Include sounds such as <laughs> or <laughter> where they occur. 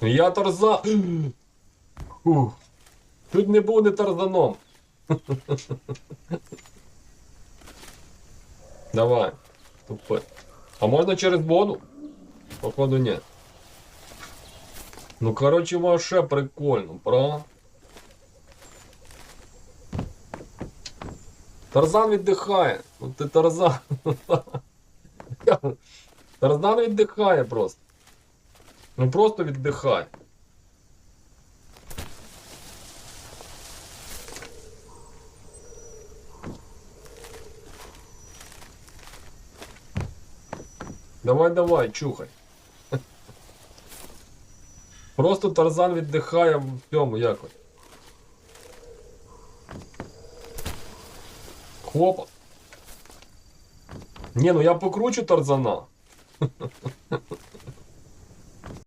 Я Тарзан. Фух. Тут не був не Тарзаном. Давай. Тупи. А можна через воду? Походу ні. Ну, короче, вообще прикольно, правда? Тарзан віддихає. Ну ти Тарзан. <laughs> Тарзан віддихає просто. Ну просто віддихає. Давай, давай, чухай. <laughs> Просто Тарзан віддихає в цьому якось. Хопа. Ні, ну я покручу Тарзана. <laughs>